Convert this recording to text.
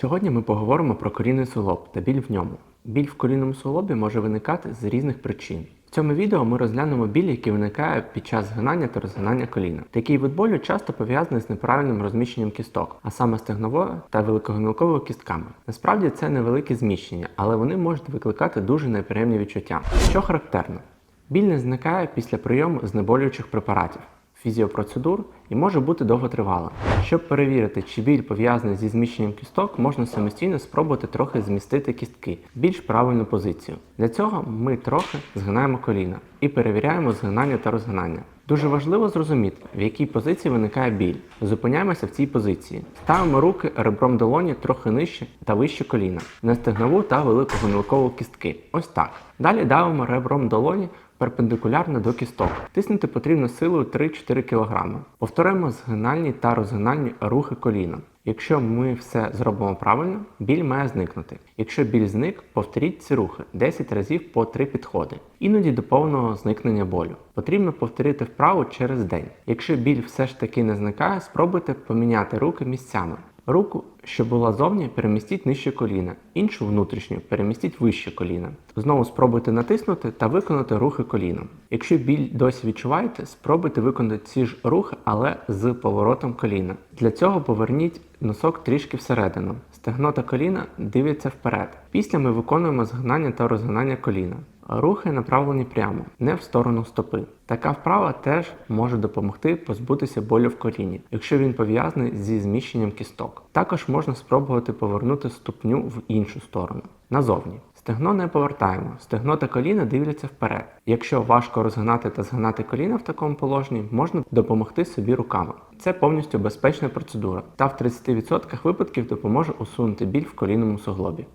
Сьогодні ми поговоримо про колінний суглоб та біль в ньому. Біль в колінному суглобі може виникати з різних причин. В цьому відео ми розглянемо біль, який виникає під час згинання та розгинання коліна. Такий вид болю часто пов'язаний з неправильним розміщенням кісток, а саме стегновою та великогомілковою кістками. Насправді це невеликі зміщення, але вони можуть викликати дуже неприємні відчуття. Що характерно? Біль не зникає після прийому знеболюючих препаратів, фізіопроцедур і може бути довготривалим. Щоб перевірити, чи біль пов'язаний зі зміщенням кісток, можна самостійно спробувати трохи змістити кістки в більш правильну позицію. Для цього ми трохи згинаємо коліна і перевіряємо згинання та розгинання. Дуже важливо зрозуміти, в якій позиції виникає біль. Зупиняємося в цій позиції. Ставимо руки ребром долоні трохи нижче та вище коліна, на стегнову та велику гомілкову кістки. Ось так. Далі давимо ребром долоні перпендикулярно до кісток. Тиснути потрібно силою 3-4 кг. Повторимо згинальні та розгинальні рухи коліна. Якщо ми все зробимо правильно, біль має зникнути. Якщо біль зник, повторіть ці рухи 10 разів по 3 підходи, іноді до повного зникнення болю. Потрібно повторити вправу через день. Якщо біль все ж таки не зникає, спробуйте поміняти руки місцями. Руку, що була зовні, перемістіть нижче коліна, іншу внутрішню перемістіть вище коліна. Знову спробуйте натиснути та виконати рухи коліном. Якщо біль досі відчуваєте, спробуйте виконати ці ж рухи, але з поворотом коліна. Для цього поверніть носок трішки всередину. Стегно та коліна дивляться вперед. Після ми виконуємо згинання та розгинання коліна. Рухи направлені прямо, не в сторону стопи. Така вправа теж може допомогти позбутися болю в коліні, якщо він пов'язаний зі зміщенням кісток. Також можна спробувати повернути ступню в іншу сторону, назовні. Стегно не повертаємо, стегно та коліна дивляться вперед. Якщо важко розгинати та згинати коліна в такому положенні, можна допомогти собі руками. Це повністю безпечна процедура та в 30% випадків допоможе усунути біль в колінному суглобі.